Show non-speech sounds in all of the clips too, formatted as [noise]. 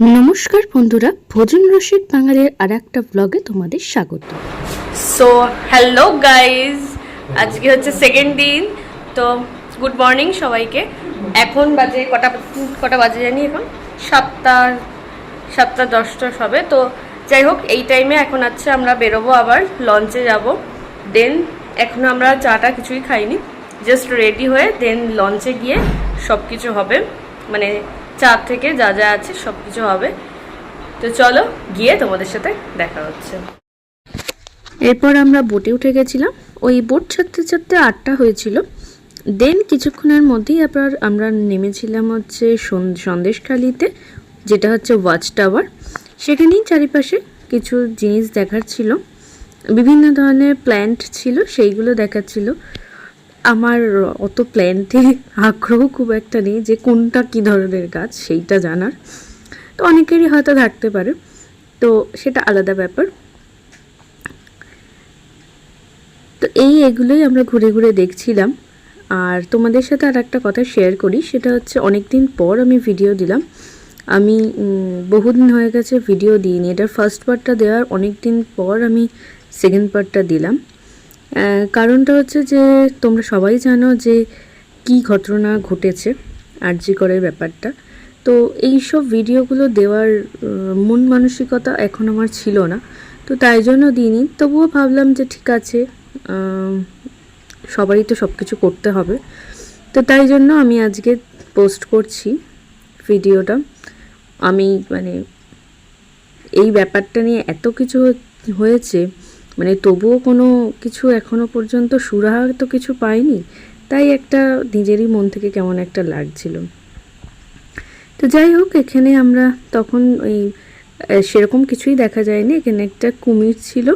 নমস্কার বন্ধুরা, ভোজন রসিক বাঙালির আর একটা ব্লগে তোমাদের স্বাগত। সো হ্যালো গাইজ আজকে হচ্ছে সেকেন্ড দিন, তো গুড মর্নিং সবাইকে। এখন বাজে কটা কটা বাজে জানি এখন? সাতটা সাতটা দশটা সবে। তো যাই হোক, এই টাইমে এখন আছে আমরা বেরোবো আবার লঞ্চে যাব। দেন এখনও আমরা চাটা কিছুই খাইনি। জাস্ট রেডি হয়ে দেন লঞ্চে গিয়ে সব কিছু হবে। মানে চা থেকে যা যা আছে সব কিছু হবে। তো চলো, গিয়ে তোমাদের সাথে দেখা হচ্ছে। এরপর আমরা বোটে উঠে গেছিলাম। ওই বোট ছাড়তে ছাড়তে আটটা হয়েছিল। দেন কিছুক্ষণের মধ্যেই আবার আমরা নেমেছিলাম হচ্ছে সন- সন্দেশখালিতে, যেটা হচ্ছে ওয়াচ টাওয়ার সেখানেই চারিপাশে কিছু জিনিস দেখার ছিল। বিভিন্ন ধরনের প্ল্যান্ট ছিল, সেইগুলো দেখাচ্ছিল আমার অত প্ল্যান্টে [laughs] আগ্রহ খুব একটা নেই যে কোনটা কী ধরনের গাছ, সেইটা জানার। তো অনেকেরই হয়তো থাকতে পারে। তো সেটা আলাদা ব্যাপার। তো এই এগুলোই আমরা ঘুরে ঘুরে দেখছিলাম। আর তোমাদের সাথে আর একটা কথা শেয়ার করি, সেটা হচ্ছে অনেক দিন পর আমি ভিডিও দিলাম। আমি বহুদিন হয়ে গেছে ভিডিও দিইনি। এটার ফার্স্ট পার্টটা দেওয়ার অনেক দিন পর আমি সেকেন্ড পার্টটা দিলাম। কারণটা হচ্ছে যে তোমরা সবাই জানো যে কি ঘটনা ঘটেছে আরজি করের ব্যাপারটা। তো এই সব ভিডিওগুলো দেওয়ার মন মানসিকতা এখন আমার ছিল না। তো তাই জন্য দিইনি। তবুও ভাবলাম যে ঠিক আছে সবারই তো সব কিছু করতে হবে। তো তাই জন্য আমি আজকে পোস্ট করছি ভিডিওটা। আমি মানে এই ব্যাপারটা নিয়ে এত কিছু হয়েছে মানে তবুও কোনো কিছু এখনও পর্যন্ত সুরাহা তো কিছু পাইনি, তাই একটা নিজেরই মন থেকে কেমন একটা লাগছিল। তো যাই হোক, এখানে আমরা তখন ওই সেরকম কিছুই দেখা যায়নি, এখানে একটা কুমির ছিল।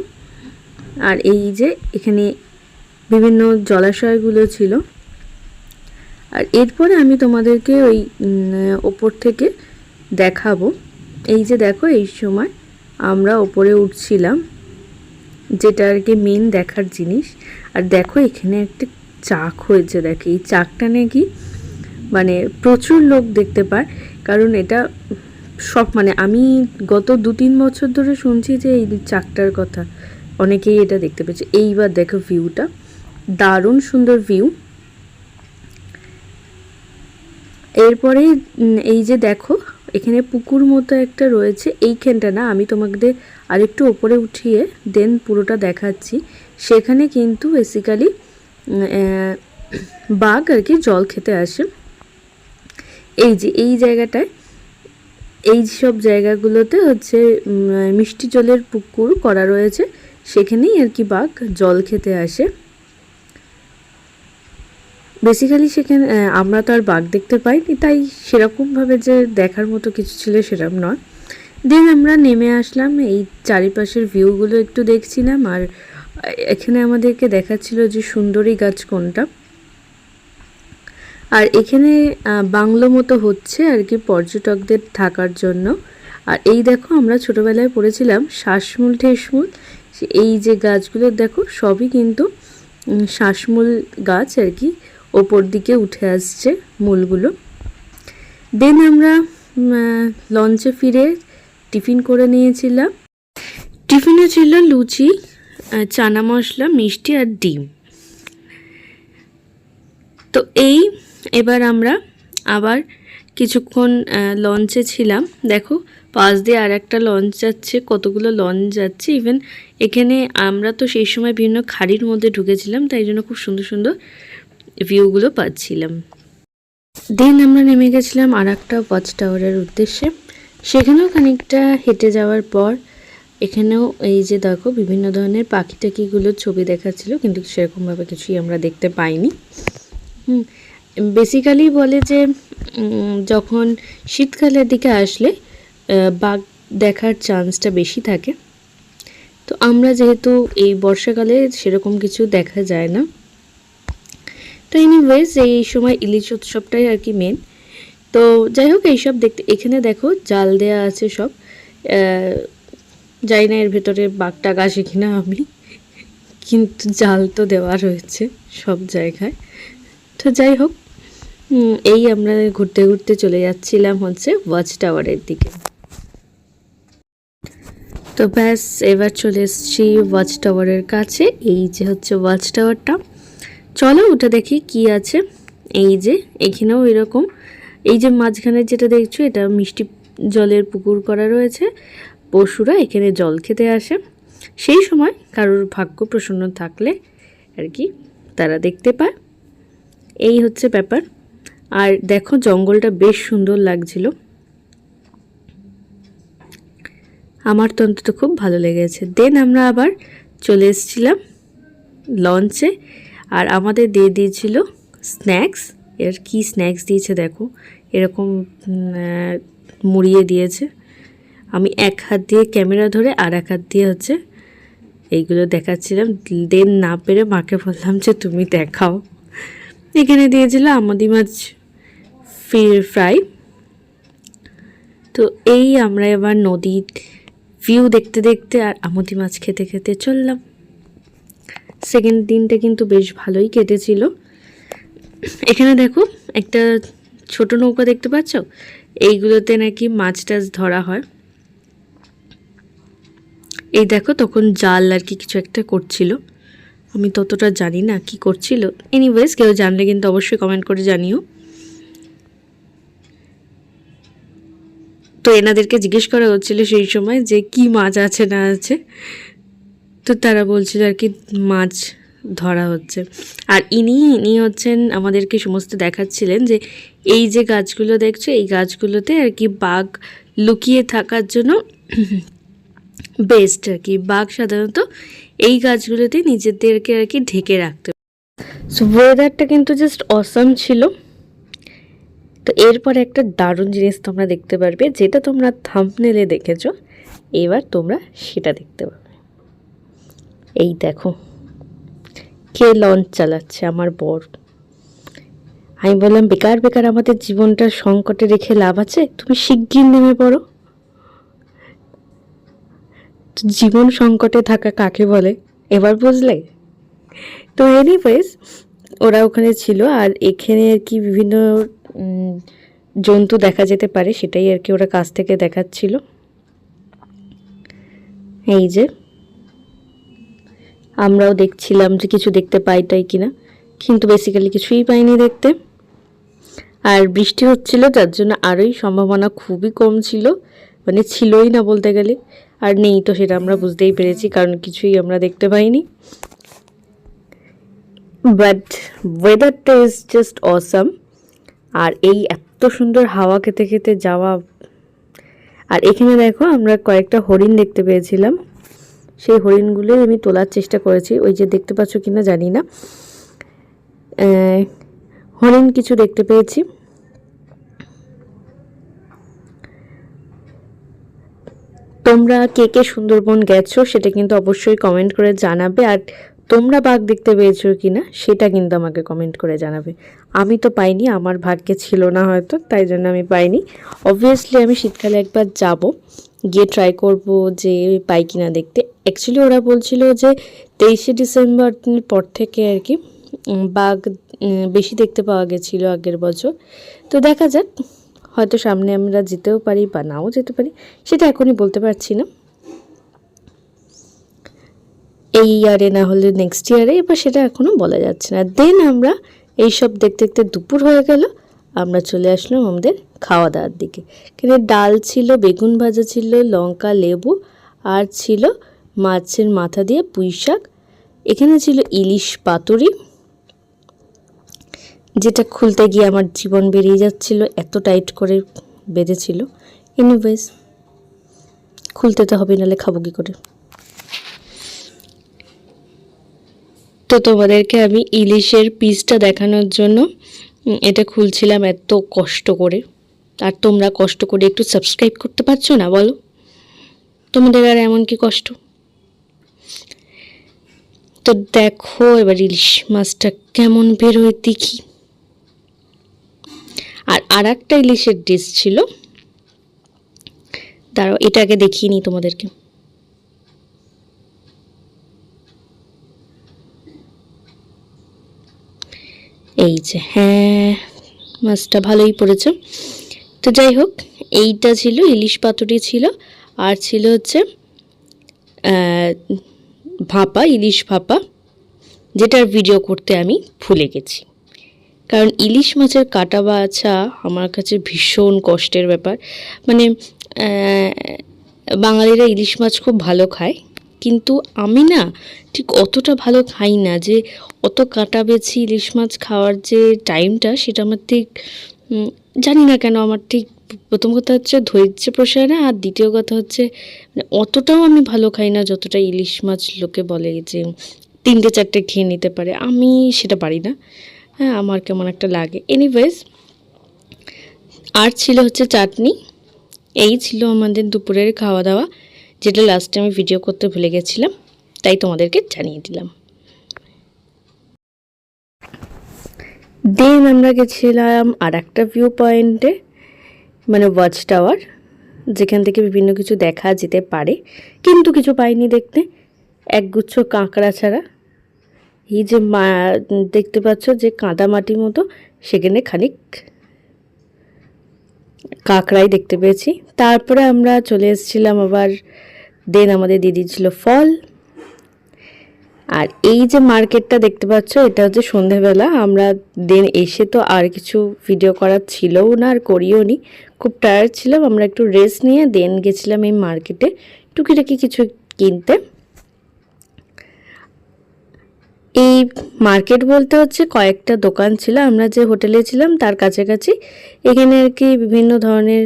আর এই যে এখানে বিভিন্ন জলাশয়গুলো ছিল। আর এরপরে আমি তোমাদেরকে ওই ওপর থেকে দেখাবো। এই যে দেখো, এই সময় আমরা ওপরে উঠছিলাম। যেটা আর কি মেন দেখার জিনিস। আর দেখো এখানে একটা চাক হয়েছে, দেখো। এই চাকটা নাকি মানে প্রচুর লোক দেখতে পায়, কারণ এটা সব মানে আমি গত দু তিন বছর ধরে শুনছি যে এই চাকটার কথা। অনেকেই এটা দেখতে পেয়েছে। এইবার দেখো ভিউটা দারুণ সুন্দর ভিউ এরপরে এই যে দেখো, এখানে পুকুর মতো একটা রয়েছে। এইখানটা না, আমি তোমাদের আরেকটু ওপরে উঠিয়ে দেন পুরোটা দেখাচ্ছি। সেখানে কিন্তু বেসিক্যালি বাঘ আর কি জল খেতে আসে। এই যে, এই জায়গাটায়, এই সব জায়গাগুলোতে হচ্ছে মিষ্টি জলের পুকুর করা রয়েছে। সেখানেই আর কি বাঘ জল খেতে আসে। বেসিক্যালি সেখানে আমরা তো আর বাঘ দেখতে পাইনি, তাই সেরকমভাবে যে দেখার মতো কিছু ছিল সেরকম নয়। দেন আমরা নেমে আসলাম, এই চারিপাশের ভিউগুলো একটু দেখছিলাম আর এখানে আমাদেরকে দেখাচ্ছিল যে সুন্দরী গাছ কোনটা। আর এখানে বাংলো মতো হচ্ছে আর কি পর্যটকদের থাকার জন্য। আর এই দেখো আমরা ছোটবেলায় পড়েছিলাম শ্বাসমূল ঠেসমূল, এই যে গাছগুলো দেখো সবই কিন্তু শ্বাসমূল গাছ আর কি ওপর দিকে উঠে আসছে মূলগুলো। দেন আমরা লঞ্চে ফিরে টিফিন করে নিয়েছিলাম। টিফিনে ছিল লুচি চানা মশলা, মিষ্টি আর ডিম। তো এই এবার আমরা আবার কিছুক্ষণ লঞ্চে ছিলাম। দেখো, পাশ দিয়ে আর একটা লঞ্চ যাচ্ছে, কতগুলো লঞ্চ যাচ্ছে। ইভেন এখানে আমরা তো সেই সময় বিভিন্ন খাড়ির মধ্যে ঢুকেছিলাম, তাই জন্য খুব সুন্দর সুন্দর ভিউগুলো পাচ্ছিলাম। দেন আমরা নেমে গেছিলাম আর একটা ওয়াচ টাওয়ারের উদ্দেশ্যে। সেখানেও খানিকটা হেঁটে যাওয়ার পর এখানেও এই যে দেখো বিভিন্ন ধরনের পাখি টাকিগুলোর ছবি দেখাচ্ছিল, কিন্তু সেরকমভাবে কিছুই আমরা দেখতে পাইনি। হুম বেসিক্যালি বলে যে যখন শীতকালের দিকে আসলে বাঘ দেখার চান্সটা বেশি থাকে। তো আমরা যেহেতু এই বর্ষাকালে সেরকম কিছু দেখা যায় না। তো এনিওয়েজ এই সময় ইলিশ উৎসবটাই আর কি মেন তো যাই হোক এইসব দেখতে, এখানে দেখো জাল দেয়া আছে সব। জানি না এর ভেতরে বাঘ টাক আসে কিনা আমি, কিন্তু জাল তো দেওয়া রয়েছে সব জায়গায়। তো যাই হোক এই আমরা ঘুরতে ঘুরতে চলে যাচ্ছিলাম হচ্ছে ওয়াচ টাওয়ারের দিকে। তো ব্যাস, এবার চলে এসেছি ওয়াচ টাওয়ারের কাছে। এই যে হচ্ছে ওয়াচ টাওয়ারটা চলো, ওটা দেখি কি আছে। এই যে, এখানেও এরকম। এই যে মাঝখানে যেটা দেখছ, এটা মিষ্টি জলের পুকুর করা রয়েছে। পশুরা এখানে জল খেতে আসে। সেই সময় কারোর ভাগ্য প্রসন্ন থাকলে আর কি তারা দেখতে পায়। এই হচ্ছে ব্যাপার। আর দেখো, জঙ্গলটা বেশ সুন্দর লাগছিল। আমার তো অন্তত খুব ভালো লেগেছে। দেন আমরা আবার চলে এসেছিলাম লঞ্চে। আর আমাদের দিয়ে দিয়েছিল স্ন্যাক্স। এর কি স্ন্যাক্স দিয়েছে দেখো? এরকম মুড়িয়ে দিয়েছে। আমি এক হাত দিয়ে ক্যামেরা ধরে আর এক হাত দিয়ে হচ্ছে এইগুলো দেখাচ্ছিলাম। দেন না পেরে মাকে বললাম যে, তুমি দেখাও। এখানে দিয়েছিল আমাদি মাছ ফির ফ্রাই। তো এই আমরা এবার নদীর ভিউ দেখতে দেখতে আর আমদি মাছ খেতে খেতে চললাম। সেকেন্ড দিনটা কিন্তু বেশ ভালোই কেটেছিল। এখানে দেখো একটা ছোট নৌকা দেখতে পাচ্ছ? এইগুলোতে নাকি মাছ টাছ ধরা হয়। এই দেখো তখন জাল আর কি কিছু একটা করছিল। আমি ততটা জানি না কি করছিল। এনিওয়েজ কেউ জানলে কিন্তু অবশ্যই কমেন্ট করে জানিও। তো এনাদেরকে জিজ্ঞেস করা হচ্ছিল সেই সময় যে কি মাছ আছে না আছে। তো তারা বলছিল আর কি মাছ ধরা হচ্ছে। আর ইনি ইনি হচ্ছেন আমাদেরকে সমস্ত দেখাচ্ছিলেন যে এই যে গাছগুলো দেখছ, এই গাছগুলোতে আর কি বাঘ লুকিয়ে থাকার জন্য বেস্ট আর কি। বাঘ সাধারণত এই গাছগুলোতে নিজেদেরকে আর কি ঢেকে রাখতে সো ওয়েদারটা কিন্তু জাস্ট অসম ছিল। তো এরপর একটা দারুণ জিনিস তোমরা দেখতে পারবে, যেটা তোমরা থাম্বনেলে দেখেছ, এবার তোমরা সেটা দেখতে পাবে এই দেখো। কে লঞ্চ চালাচ্ছে আমার বর? আমি বললাম, বেকার বেকার, আমাদের জীবনটা সংকটে রেখে লাভ আছে? তুমি শিগগির নেমে পড়ো। জীবন সংকটে থাকা কাকে বলে? এবার বুঝলে? তো এনিওয়েজ ওরা ওখানে ছিল আর এখানে আর কি বিভিন্ন জন্তু দেখা যেতে পারে, সেটাই আর কি ওরা কাছ থেকে দেখাচ্ছিল। এই যে আমরাও দেখছিলাম যে কিছু দেখতে পাই তাই কিনা। কিন্তু বেসিক্যালি কিছুই পাইনি দেখতে। আর বৃষ্টি হচ্ছিল, যার জন্য আরোই সম্ভাবনা খুবই কম ছিল। মানে ছিলই না বলতে গেলে। আর নেই তো সেটা আমরা বুঝতেই পেরেছি, কারণ কিছুই আমরা দেখতে পাইনি। বাট ওয়েদারটা ইজ জাস্ট অসাম আর এই এত সুন্দর হাওয়া খেতে খেতে যাওয়া। আর এখানে দেখো আমরা কয়েকটা হরিণ দেখতে পেয়েছিলাম। সেই হরিণগুলোই আমি তোলার চেষ্টা করেছি। ওই যে দেখতে পাচ্ছ কিনা জানি না। হরিণ কিছু দেখতে পেয়েছি। তোমরা কে কে সুন্দরবন গেছো সেটা কিন্তু অবশ্যই কমেন্ট করে জানাবে। আর তোমরা বাঘ দেখতে পেয়েছ কি না সেটা কিন্তু আমাকে কমেন্ট করে জানাবে। আমি তো পাইনি, আমার ভাগ্যে ছিল না হয়তো, তাই জন্য আমি পাইনি। অবভিয়াসলি আমি শীতকালে একবার যাব, গিয়ে ট্রাই করব যে পাই কিনা দেখতে। অ্যাকচুয়ালি ওরা বলছিল যে তেইশে ডিসেম্বর পর থেকে আর কি বাঘ বেশি দেখতে পাওয়া গেছিল আগের বছর। তো দেখা যাক, হয়তো সামনে আমরা যেতেও পারি বা নাও যেতে পারি, সেটা এখনই বলতে পারছি না। এই ইয়ারে না হলে নেক্সট ইয়ারে এবার সেটা এখনও বলা যাচ্ছে না। দেন আমরা এইসব দেখতে দেখতে দুপুর হয়ে গেল, আমরা চলে আসলাম আমাদের খাওয়া দাওয়ার দিকে। এখানে ডাল ছিল, বেগুন ভাজা ছিল, লঙ্কা, লেবু, আর ছিল মাছের মাথা দিয়ে পুঁই শাক। এখানে ছিল ইলিশ পাতুরি। যেটা খুলতে গিয়ে আমার জীবন বেরিয়ে যাচ্ছিল এত টাইট করে বেঁধেছিল। এনিওয়েজ খুলতে তো হবে, নাহলে খাব কি করে? তো তোমাদেরকে আমি ইলিশের পিসটা দেখানোর জন্য এটা খুলছিলাম এত কষ্ট করে। আর তোমরা কষ্ট করে একটু সাবস্ক্রাইব করতে পারছ না, বলো? তোমাদের আর এমন কি কষ্ট? তো দেখো এবার ইলিশ মাছটা কেমন বেরোয় দেখি। আর আর একটা ইলিশের ডিশ ছিল। দাঁড়াও এটাকে দেখিয়ে নিই তোমাদেরকে। এই যে হ্যাঁ মাছটা ভালোই পড়েছে। তো যাই হোক, এইটা ছিল, ইলিশ পাতুরি ছিল। আর ছিল হচ্ছে ভাপা, ইলিশ ভাপা, যেটার ভিডিও করতে আমি ভুলে গেছি। কারণ ইলিশ মাছের কাটা বাছা আমার কাছে ভীষণ কষ্টের ব্যাপার। মানে বাঙালিরা ইলিশ মাছ খুব ভালো খায়, কিন্তু আমি না ঠিক অতটা ভালো খাই না যে অত কাটা বেছি ইলিশ মাছ খাওয়ার যে টাইমটা সেটা আমার ঠিক জানি না কেন আমার ঠিক প্রথম কথা হচ্ছে ধৈর্য প্রসার না, আর দ্বিতীয় কথা হচ্ছে মানে অতটাও আমি ভালো খাই না যতটা ইলিশ মাছ লোকে বলে যে তিনটে চারটে খেয়ে নিতে পারে। আমি সেটা পারি না। হ্যাঁ আমার কেমন একটা লাগে। এনিওয়েজ আর ছিল হচ্ছে চাটনি। এই ছিল আমাদের দুপুরের খাওয়া দাওয়া, যেটা লাস্টে আমি ভিডিও করতে ভুলে গেছিলাম, তাই তোমাদেরকে জানিয়ে দিলাম। দেন আমরা গেছিলাম আর একটা ভিউ পয়েন্টে মানে ওয়াচ টাওয়ার যেখান থেকে বিভিন্ন কিছু দেখা যেতে পারে, কিন্তু কিছু পাইনি দেখতে। একগুচ্ছ কাঁকড়া ছাড়া। এই যে মা, দেখতে পাচ্ছ যে কাদা মাটির মতো, সেখানে খানিক কাঁকড়াই দেখতে পেয়েছি। তারপরে আমরা চলে এসেছিলাম আবার দেন আমাদের দিদি ছিল ফল। আর এই যে মার্কেটটা দেখতে পাচ্ছ, এটা হচ্ছে সন্ধেবেলা। আমরা দেন এসে তো আর কিছু ভিডিও করার ছিলও না আর করিও নি। খুব টায়ার্ড ছিলাম, আমরা একটু রেস্ট নিয়ে দেন গেছিলাম এই মার্কেটে টুকিটাকি কিছু কিনতে। এই মার্কেট বলতে হচ্ছে কয়েকটা দোকান ছিল, আমরা যে হোটেলে ছিলাম তার কাছাকাছি। এখানে আর কি বিভিন্ন ধরনের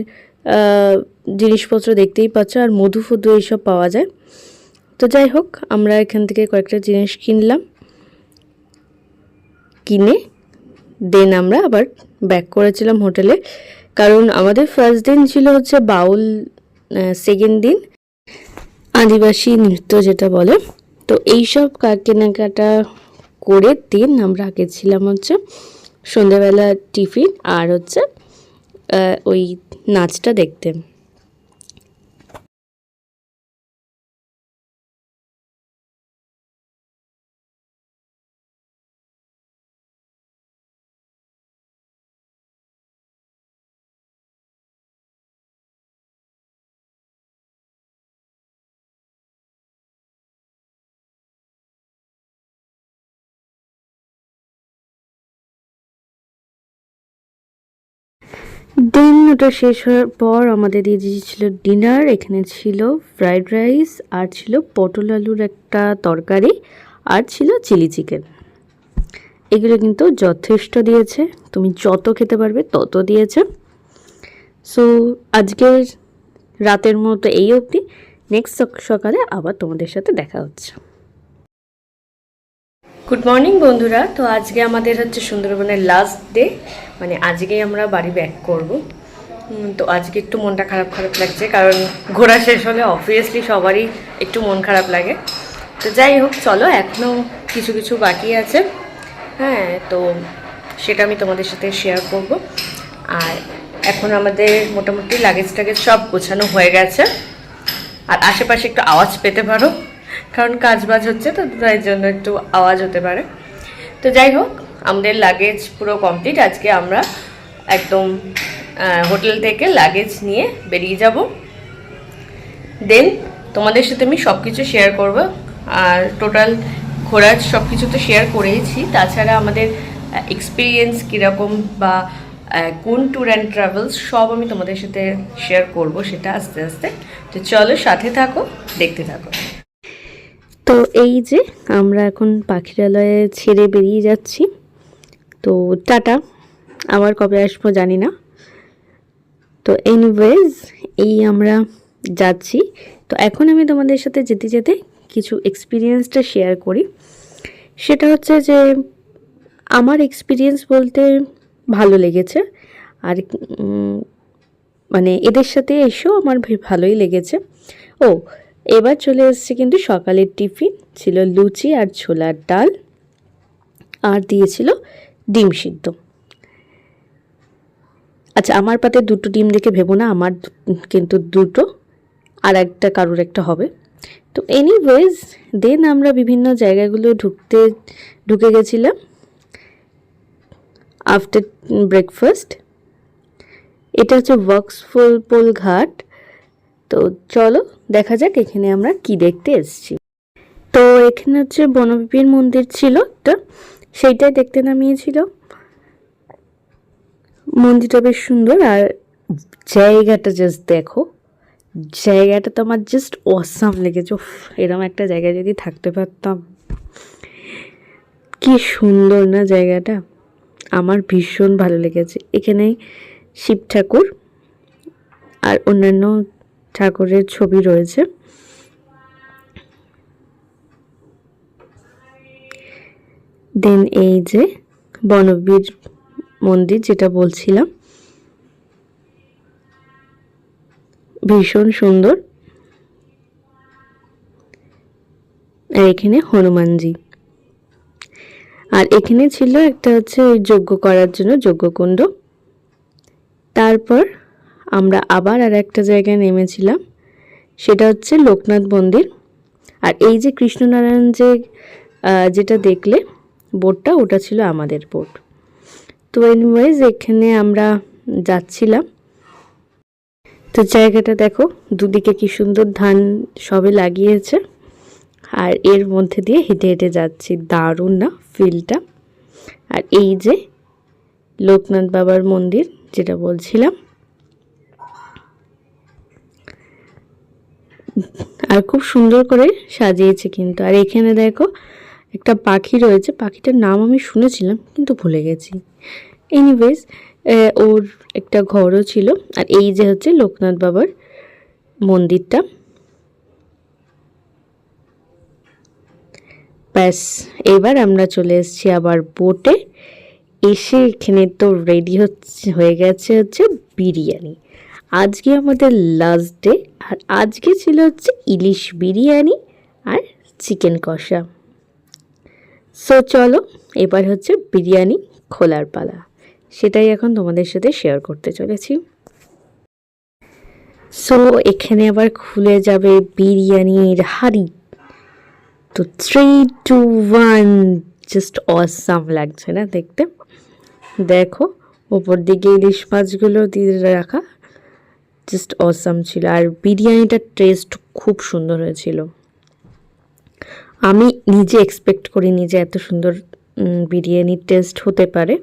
জিনিসপত্র দেখতেই পাচ্ছ, আর মধু ফধু এইসব পাওয়া যায়। তো যাই হোক, আমরা এখান থেকে কয়েকটা জিনিস কিনলাম। কিনে দেন আমরা আবার ব্যাক করেছিলাম হোটেলে। কারণ আমাদের ফার্স্ট দিন ছিল হচ্ছে বাউল সেকেন্ড দিন আদিবাসী নৃত্য যেটা বলে। তো এইসব কেনাকাটা করে দিন আমরা গেছিলাম হচ্ছে সন্ধ্যাবেলা টিফিন আর হচ্ছে ওই নাচটা দেখতে। দেন ওটা শেষ হওয়ার পর আমাদের দিয়ে দিয়েছিল ডিনার, এখানে ছিল ফ্রাইড রাইস, আর ছিল পটল আলুর একটা তরকারি, আর ছিল চিলি চিকেন। এগুলো কিন্তু যথেষ্ট দিয়েছে, তুমি যত খেতে পারবে তত দিয়েছে। সো আজকের রাতের মতো এই অবধি। নেক্সট সকালে আবার তোমাদের সাথে দেখা হচ্ছে। গুড মর্নিং বন্ধুরা, তো আজকে আমাদের হচ্ছে সুন্দরবনের লাস্ট ডে মানে আজকেই আমরা বাড়ি ব্যাক করব। তো আজকে একটু মনটা খারাপ খারাপ লাগছে, কারণ ঘোরা শেষ হলে অবভিয়াসলি সবারই একটু মন খারাপ লাগে। তো যাই হোক, চলো এখনও কিছু কিছু বাকি আছে। হ্যাঁ তো সেটা আমি তোমাদের সাথে শেয়ার করব। আর এখন আমাদের মোটামুটি লাগেজ টাগেজ সব গোছানো হয়ে গেছে। আর আশেপাশে একটু আওয়াজ পেতে পারো, কারণ কাজ বাজ হচ্ছে তো, তাই জন্য একটু আওয়াজ হতে পারে। তো যাই হোক আমাদের লাগেজ পুরো কমপ্লিট আজকে আমরা একদম হোটেল থেকে লাগেজ নিয়ে বেরিয়ে যাব। দেন তোমাদের সাথে আমি সব কিছু শেয়ার করব। আর টোটাল ঘোরার সব কিছু তো শেয়ার করেইছি। তাছাড়া আমাদের এক্সপিরিয়েন্স কীরকম বা কোন ট্যুর অ্যান্ড ট্রাভেলস সব আমি তোমাদের সাথে শেয়ার করব সেটা আস্তে আস্তে। তো চলো সাথে থাকো, দেখতে থাকো। তো এই যে আমরা এখন পাখিরালয়ে ছেড়ে বেরিয়ে যাচ্ছি। তো টাটা। আবার কবে আসব জানি না। তো এনিওয়েজ এই আমরা যাচ্ছি। তো এখন আমি তোমাদের সাথে যেতে যেতে কিছু এক্সপিরিয়েন্সটা শেয়ার করি। সেটা হচ্ছে যে, আমার এক্সপিরিয়েন্স বলতে ভালো লেগেছে। আর মানে এদের সাথে এসেও আমার ভালোই লেগেছে। ও, এবার চলে এসেছে কিন্তু সকালের টিফিন। ছিল লুচি আর ছোলার ডাল। আর দিয়েছিল ডিম সিদ্ধ। আচ্ছা আমার পাতে দুটো ডিম দেখে ভেবো না, আমার কিন্তু দুটো, আর একটা কারোর একটা হবে। তো এনিওয়েজ দেন আমরা বিভিন্ন জায়গাগুলো ঢুকতে, ঢুকে গেছিলাম। আফটার ব্রেকফাস্ট এটা হচ্ছে ওয়াক্সফুল পোল ঘাট। তো চলো, দেখা যাক এখানে আমরা কি দেখতে এসেছি। তো এখানে হচ্ছে বনবিপির মন্দির ছিল একটা। সেইটাই দেখতে নামিয়েছিল। মন্দিরটা বেশ সুন্দর আর জায়গাটা জাস্ট দেখো। জায়গাটা তো আমার জাস্ট অসাম লেগেছে। এরম একটা জায়গায় যদি থাকতে পারতাম। কি সুন্দর না জায়গাটা। আমার ভীষণ ভালো লেগেছে। এখানে শিব ঠাকুর আর অন্যান্য ঠাকুরের ছবি রয়েছে। দেন এই যে বনবীর মন্দির যেটা বলছিলাম, ভীষণ সুন্দর। আর এখানে হনুমানজি। আর এখানে ছিল একটা হচ্ছে ওই যজ্ঞ করার জন্য যজ্ঞকুণ্ড। তারপর আমরা আবার আর একটা জায়গায় নেমেছিলাম, সেটা হচ্ছে লোকনাথ মন্দির। আর এই যে কৃষ্ণনারায়ণ যে যেটা দেখলে বোটটা, ওটা ছিল আমাদের বোট। তো এনিওয়াইজ এখানে আমরা যাচ্ছিলাম। তো জায়গাটা দেখো, দুদিকে কি সুন্দর ধান সবে লাগিয়েছে। আর এর মধ্যে দিয়ে হেঁটে হেঁটে যাচ্ছি, দারুণ না ফিলটা আর এই যে লোকনাথ বাবার মন্দির, যেটা বলছিলাম। আর খুব সুন্দর করে সাজিয়েছে কিন্তু। আর এখানে দেখো একটা পাখি রয়েছে, পাখিটার নাম আমি শুনেছিলাম কিন্তু ভুলে গেছি। এনিওয়েজ ওর একটা ঘরও ছিল আর এই যে হচ্ছে লোকনাথ বাবার মন্দিরটা। ব্যাস, এবার আমরা চলে এসেছি আবার বোটে এসে এখানে তো রেডি হচ্ছে, হয়ে গেছে হচ্ছে বিরিয়ানি। আজকে আমাদের লাস্ট ডে আর আজকে ছিল হচ্ছে ইলিশ বিরিয়ানি আর চিকেন কষা। সো চলো, এবার হচ্ছে বিরিয়ানি খোলার পালা। সেটাই এখন তোমাদের সাথে শেয়ার করতে চলেছি। সো এখানে আবার খুলে যাবে বিরিয়ানির হাড়ি। তো three two one just awesome লাগছে না দেখতে? দেখো ওপর দিকে ইলিশ মাছগুলো দিয়ে রাখা। জাস্ট অসাম ছিল। আর বিরিয়ানিটার টেস্ট খুব সুন্দর হয়েছিল। আমি নিজে এক্সপেক্ট করিনি যে এত সুন্দর বিরিয়ানির টেস্ট হতে পারে।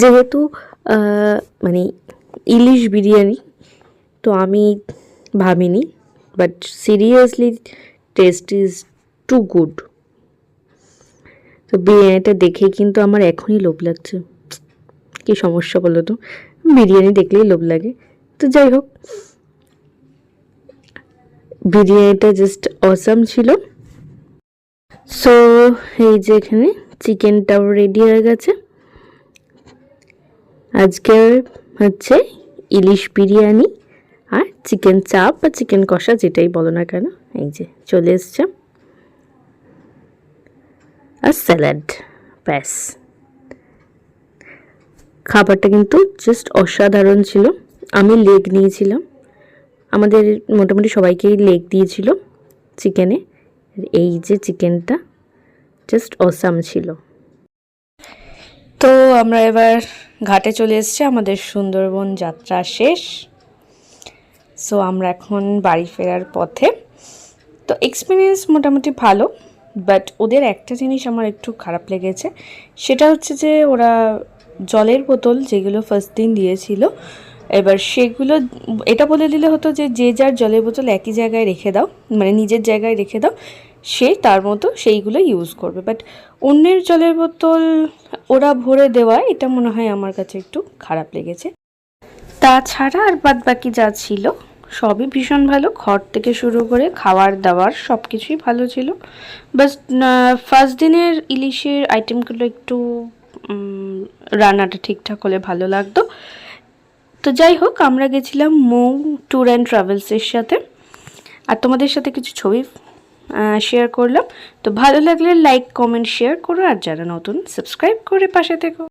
যেহেতু মানে ইলিশ বিরিয়ানি, তো আমি ভাবিনি but seriously taste is too good তো বিরিয়ানিটা দেখে কিন্তু আমার এখনই লোভ লাগছে। কি সমস্যা বলো তো? বিরিয়ানি দেখলেই লোভ লাগে। তো যাই হোক বিরিয়ানিটা জাস্ট অসাম ছিল। সো এই যে এখানে চিকেনটাও রেডি হয়ে গেছে। আজকে হচ্ছে ইলিশ বিরিয়ানি আর চিকেন চাপ বা চিকেন কষা যেটাই বলো না কেন, এই যে চলে এসছে। আর স্যালাড ব্যাস। খাবারটা কিন্তু জাস্ট অসাধারণ ছিল। আমি লেগ নিয়েছিলাম। আমাদের মোটামুটি সবাইকেই লেগ দিয়েছিল চিকেনে। এই যে চিকেনটা জাস্ট অসাম ছিল। তো আমরা এবার ঘাটে চলে এসেছি, আমাদের সুন্দরবন যাত্রা শেষ। সো আমরা এখন বাড়ি ফেরার পথে। তো এক্সপিরিয়েন্স মোটামুটি ভালো বাট ওদের একটা জিনিস আমার একটু খারাপ লেগেছে, সেটা হচ্ছে যে ওরা জলের বোতল যেগুলো ফার্স্ট দিন দিয়েছিল এবার সেগুলো, এটা বলে দিলে হতো যে যে যার জলের বোতল একই জায়গায় রেখে দাও মানে নিজের জায়গায় রেখে দাও, সে তার মতো সেইগুলো ইউজ করবে। বাট অন্যের জলের বোতল ওরা ভরে দেওয়া, এটা মনে হয় আমার কাছে একটু খারাপ লেগেছে। তাছাড়া আর বাদ বাকি যা ছিল, সবই ভীষণ ভালো। ঘর থেকে শুরু করে খাওয়ার দাওয়ার সব কিছুই ভালো ছিল। বাস ফার্স্ট দিনের ইলিশের আইটেমগুলো একটু রান্নাটা ঠিকঠাক হলে ভালো লাগতো। তো যাই হোক, আমরা গেছিলাম মৌ ট্যুর অ্যান্ড ট্রাভেলসের সাথে। আর তোমাদের সাথে কিছু ছবি শেয়ার করলাম। তো ভালো লাগলে লাইক কমেন্ট শেয়ার করো। আর যারা নতুন সাবস্ক্রাইব করে পাশে থেকো।